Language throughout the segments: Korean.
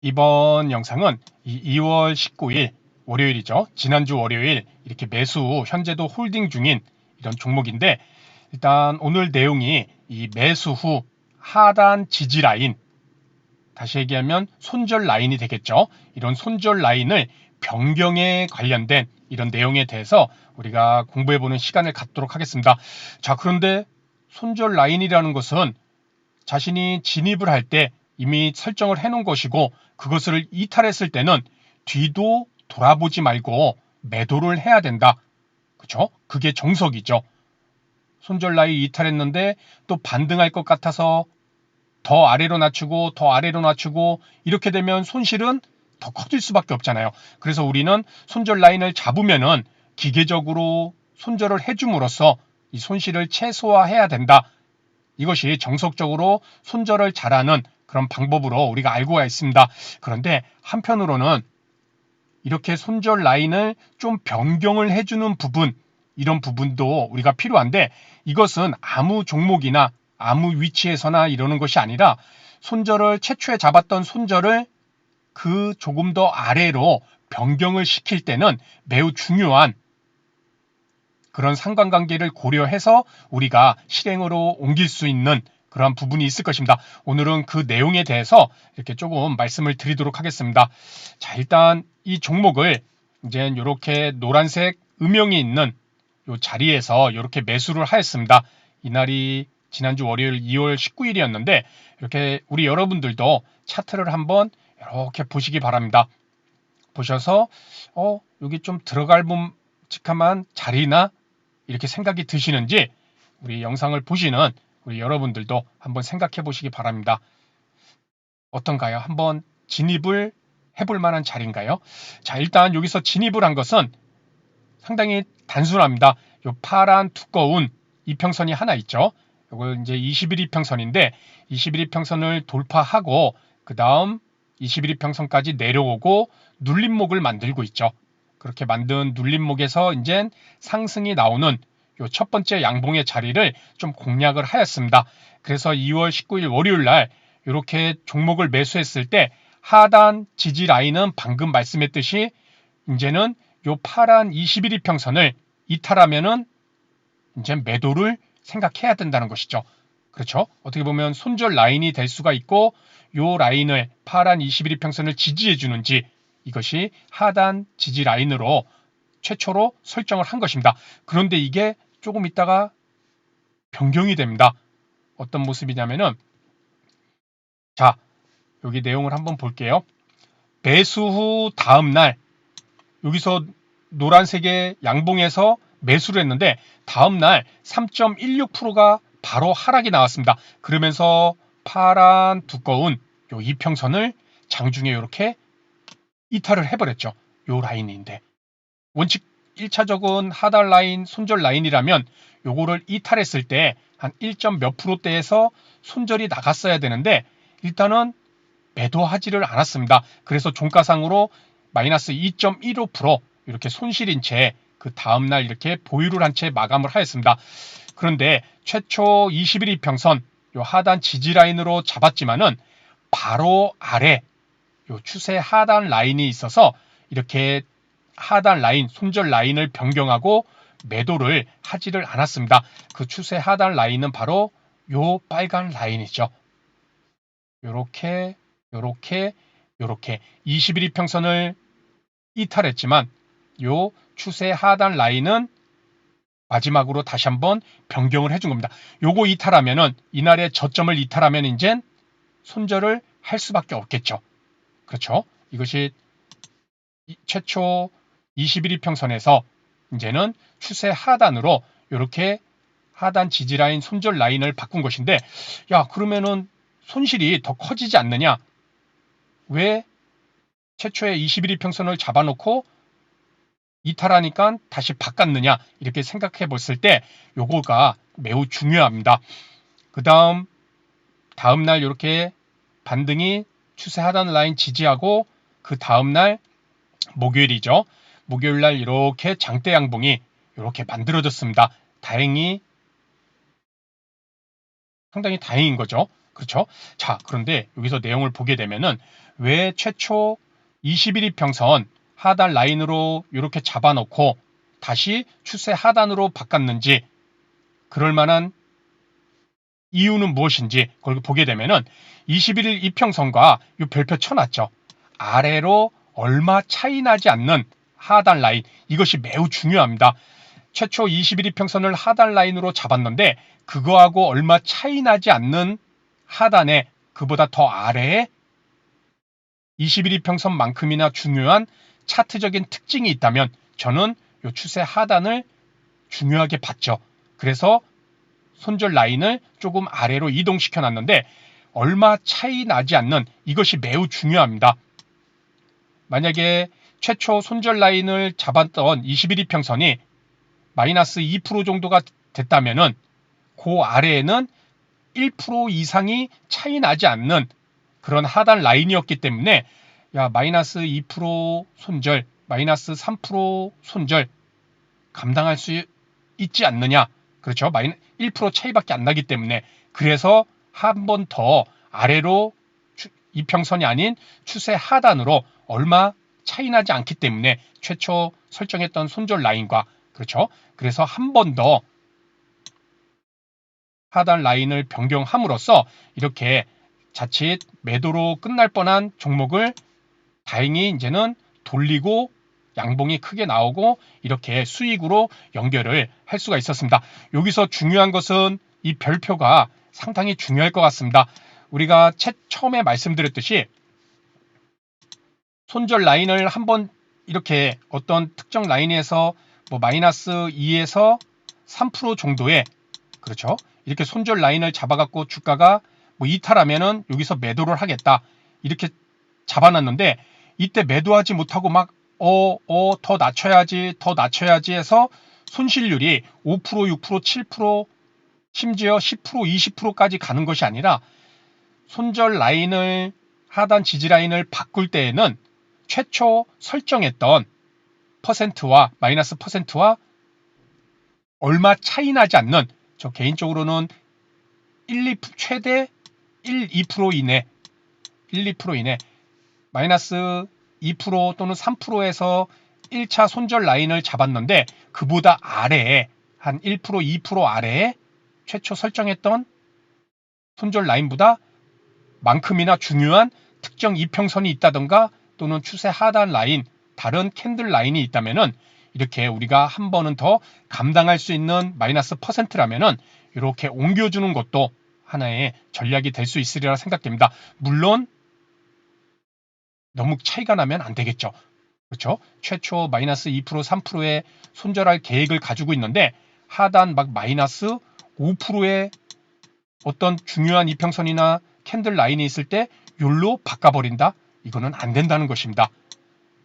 이번 영상은 이 2월 19일 월요일이죠. 지난주 월요일 이렇게 매수 후 현재도 홀딩 중인 이런 종목인데 일단 오늘 내용이 이 매수 후 하단 지지 라인 다시 얘기하면 손절 라인이 되겠죠. 이런 손절 라인을 변경에 관련된 이런 내용에 대해서 우리가 공부해보는 시간을 갖도록 하겠습니다. 자, 그런데 손절 라인이라는 것은 자신이 진입을 할때 이미 설정을 해놓은 것이고 그것을 이탈했을 때는 뒤도 돌아보지 말고 매도를 해야 된다. 그쵸? 그게 정석이죠. 손절 라인 이탈했는데 또 반등할 것 같아서 더 아래로 낮추고 더 아래로 낮추고 이렇게 되면 손실은 더 커질 수밖에 없잖아요. 그래서 우리는 손절 라인을 잡으면은 기계적으로 손절을 해줌으로써 이 손실을 최소화해야 된다. 이것이 정석적으로 손절을 잘하는 그런 방법으로 우리가 알고 있습니다. 그런데 한편으로는 이렇게 손절 라인을 좀 변경을 해주는 부분, 이런 부분도 우리가 필요한데 이것은 아무 종목이나 아무 위치에서나 이러는 것이 아니라 손절을 최초에 잡았던 손절을 그 조금 더 아래로 변경을 시킬 때는 매우 중요한 그런 상관관계를 고려해서 우리가 실행으로 옮길 수 있는 그러한 부분이 있을 것입니다. 오늘은 그 내용에 대해서 이렇게 조금 말씀을 드리도록 하겠습니다. 자, 일단 이 종목을 이제 이렇게 노란색 음영이 있는 이 자리에서 이렇게 매수를 하였습니다. 이날이 지난주 월요일 2월 19일이었는데 이렇게 우리 여러분들도 차트를 한번 이렇게 보시기 바랍니다. 보셔서 어 여기 좀 들어갈 봄직함한 자리나 이렇게 생각이 드시는지 우리 영상을 보시는 우리 여러분들도 한번 생각해 보시기 바랍니다. 어떤가요? 한번 진입을 해볼 만한 자리인가요? 자, 일단 여기서 진입을 한 것은 상당히 단순합니다. 요 파란 두꺼운 이평선이 하나 있죠. 이걸 이제 21 이평선인데 21 이평선을 돌파하고 그 다음 21 이평선까지 내려오고 눌림목을 만들고 있죠. 그렇게 만든 눌림목에서 이제 상승이 나오는 요 첫 번째 양봉의 자리를 좀 공략을 하였습니다. 그래서 2월 19일 월요일 날 이렇게 종목을 매수했을 때 하단 지지 라인은 방금 말씀했듯이 이제는 요 파란 21일 평선을 이탈하면은 이제 매도를 생각해야 된다는 것이죠. 그렇죠? 어떻게 보면 손절 라인이 될 수가 있고 요 라인을 파란 21일 평선을 지지해 주는지 이것이 하단 지지 라인으로 최초로 설정을 한 것입니다. 그런데 이게 조금 있다가 변경이 됩니다. 어떤 모습이냐면은 자 여기 내용을 한번 볼게요. 매수 후 다음 날 여기서 노란색의 양봉에서 매수를 했는데 다음 날 3.16%가 바로 하락이 나왔습니다. 그러면서 파란 두꺼운 요 이평선을 장중에 이렇게 이탈을 해버렸죠. 요 라인인데 원칙 1차적인 하단 라인, 손절 라인이라면 요거를 이탈했을 때 한 1점 몇 프로대에서 손절이 나갔어야 되는데 일단은 매도하지를 않았습니다. 그래서 종가상으로 마이너스 2.15% 이렇게 손실인 채 그 다음날 이렇게 보유를 한 채 마감을 하였습니다. 그런데 최초 21 이평선 요 하단 지지 라인으로 잡았지만은 바로 아래 요 추세 하단 라인이 있어서 이렇게 하단 라인, 손절 라인을 변경하고 매도를 하지를 않았습니다. 그 추세 하단 라인은 바로 요 빨간 라인이죠. 요렇게, 요렇게, 요렇게 21일 평선을 이탈했지만 요 추세 하단 라인은 마지막으로 다시 한번 변경을 해준 겁니다. 요거 이탈하면은 이날의 저점을 이탈하면 이제 손절을 할 수밖에 없겠죠. 그렇죠? 이것이 최초 21일 평선에서 이제는 추세 하단으로 이렇게 하단 지지 라인 손절 라인을 바꾼 것인데 야 그러면은 손실이 더 커지지 않느냐? 왜 최초의 21일 평선을 잡아놓고 이탈하니까 다시 바꿨느냐 이렇게 생각해 봤을 때 요거가 매우 중요합니다. 그 다음 다음 날 이렇게 반등이 추세 하단 라인 지지하고 그 다음 날 목요일이죠. 목요일 날 이렇게 장대 양봉이 이렇게 만들어졌습니다. 다행히 상당히 다행인 거죠. 그렇죠? 자, 그런데 여기서 내용을 보게 되면은 왜 최초 21일 평선 하단 라인으로 이렇게 잡아놓고 다시 추세 하단으로 바꿨는지 그럴 만한 이유는 무엇인지 그걸 보게 되면은 21일 이평선과 이 별표 쳐놨죠. 아래로 얼마 차이 나지 않는 하단 라인 이것이 매우 중요합니다. 최초 21일 평선을 하단 라인으로 잡았는데 그거하고 얼마 차이 나지 않는 하단에 그보다 더 아래에 21일 평선만큼이나 중요한 차트적인 특징이 있다면 저는 이 추세 하단을 중요하게 봤죠. 그래서 손절 라인을 조금 아래로 이동시켜 놨는데 얼마 차이 나지 않는 이것이 매우 중요합니다. 만약에 최초 손절 라인을 잡았던 21일 평선이 마이너스 2% 정도가 됐다면은 그 아래에는 1% 이상이 차이 나지 않는 그런 하단 라인이었기 때문에 야 마이너스 2% 손절, 마이너스 3% 손절 감당할 수 있지 않느냐? 그렇죠? 마이너 1% 차이밖에 안 나기 때문에 그래서 한 번 더 아래로 추- 이평선이 아닌 추세 하단으로 얼마 차이 나지 않기 때문에 최초 설정했던 손절 라인과 그렇죠? 그래서 한 번 더 하단 라인을 변경함으로써 이렇게 자칫 매도로 끝날 뻔한 종목을 다행히 이제는 돌리고 양봉이 크게 나오고 이렇게 수익으로 연결을 할 수가 있었습니다. 여기서 중요한 것은 이 별표가 상당히 중요할 것 같습니다. 우리가 채, 처음에 말씀드렸듯이 손절 라인을 한번 이렇게 어떤 특정 라인에서 뭐 마이너스 2에서 3% 정도의 그렇죠. 이렇게 손절 라인을 잡아갖고 주가가 뭐 이탈하면은 여기서 매도를 하겠다 이렇게 잡아놨는데 이때 매도하지 못하고 막 어, 어, 더 낮춰야지, 더 낮춰야지 해서 손실률이 5%, 6%, 7%, 심지어 10%, 20%까지 가는 것이 아니라 손절 라인을 하단 지지 라인을 바꿀 때에는 최초 설정했던 퍼센트와 마이너스 퍼센트와 얼마 차이 나지 않는 저 개인적으로는 1, 2 최대 1, 2% 이내 1, 2% 이내 마이너스 2% 또는 3%에서 1차 손절 라인을 잡았는데 그보다 아래에 한 1%, 2% 아래에 최초 설정했던 손절 라인보다 만큼이나 중요한 특정 이평선이 있다던가 또는 추세 하단 라인, 다른 캔들 라인이 있다면은 이렇게 우리가 한 번은 더 감당할 수 있는 마이너스 퍼센트라면은 이렇게 옮겨주는 것도 하나의 전략이 될 수 있으리라 생각됩니다. 물론 너무 차이가 나면 안 되겠죠. 그렇죠? 최초 마이너스 2% 3%의 손절할 계획을 가지고 있는데 하단 막 마이너스 5%의 어떤 중요한 이평선이나 캔들 라인이 있을 때 욜로 바꿔버린다? 이거는 안 된다는 것입니다.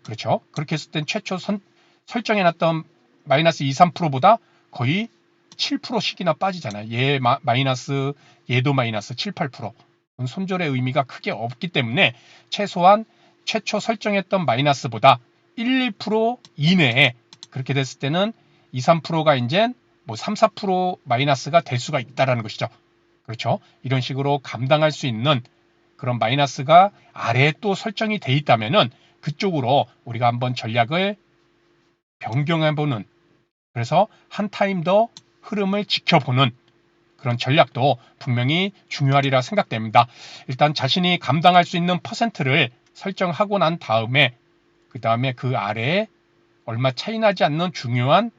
그렇죠? 그렇게 했을 땐 최초 선, 설정해놨던 마이너스 2, 3%보다 거의 7%씩이나 빠지잖아요. 얘 마, 마이너스, 얘도 마이너스 7, 8%. 그건 손절의 의미가 크게 없기 때문에 최소한 최초 설정했던 마이너스보다 1, 2% 이내에 그렇게 됐을 때는 2, 3%가 이제 뭐 3, 4% 마이너스가 될 수가 있다라는 것이죠. 그렇죠? 이런 식으로 감당할 수 있는 그런 마이너스가 아래에 또 설정이 돼 있다면은 그쪽으로 우리가 한번 전략을 변경해 보는 그래서 한 타임 더 흐름을 지켜보는 그런 전략도 분명히 중요하리라 생각됩니다. 일단 자신이 감당할 수 있는 퍼센트를 설정하고 난 다음에 그 다음에 그 아래에 얼마 차이 나지 않는 중요한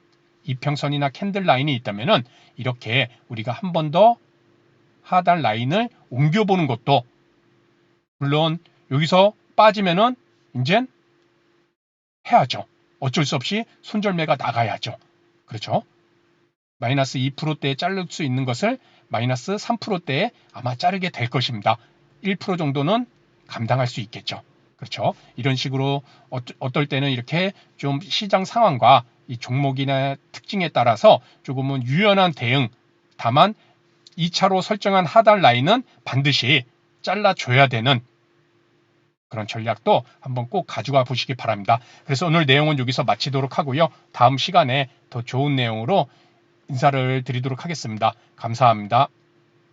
이평선이나 캔들 라인이 있다면은 이렇게 우리가 한 번 더 하단 라인을 옮겨보는 것도 물론 여기서 빠지면은 이젠 해야죠. 어쩔 수 없이 손절매가 나가야죠. 그렇죠? 마이너스 2%대에 자를 수 있는 것을 마이너스 3%대에 아마 자르게 될 것입니다. 1% 정도는 감당할 수 있겠죠. 그렇죠. 이런 식으로 어, 어떨 때는 이렇게 좀 시장 상황과 이 종목이나 특징에 따라서 조금은 유연한 대응, 다만 2차로 설정한 하단 라인은 반드시 잘라줘야 되는 그런 전략도 한번 꼭 가져가 보시기 바랍니다. 그래서 오늘 내용은 여기서 마치도록 하고요. 다음 시간에 더 좋은 내용으로 인사를 드리도록 하겠습니다. 감사합니다.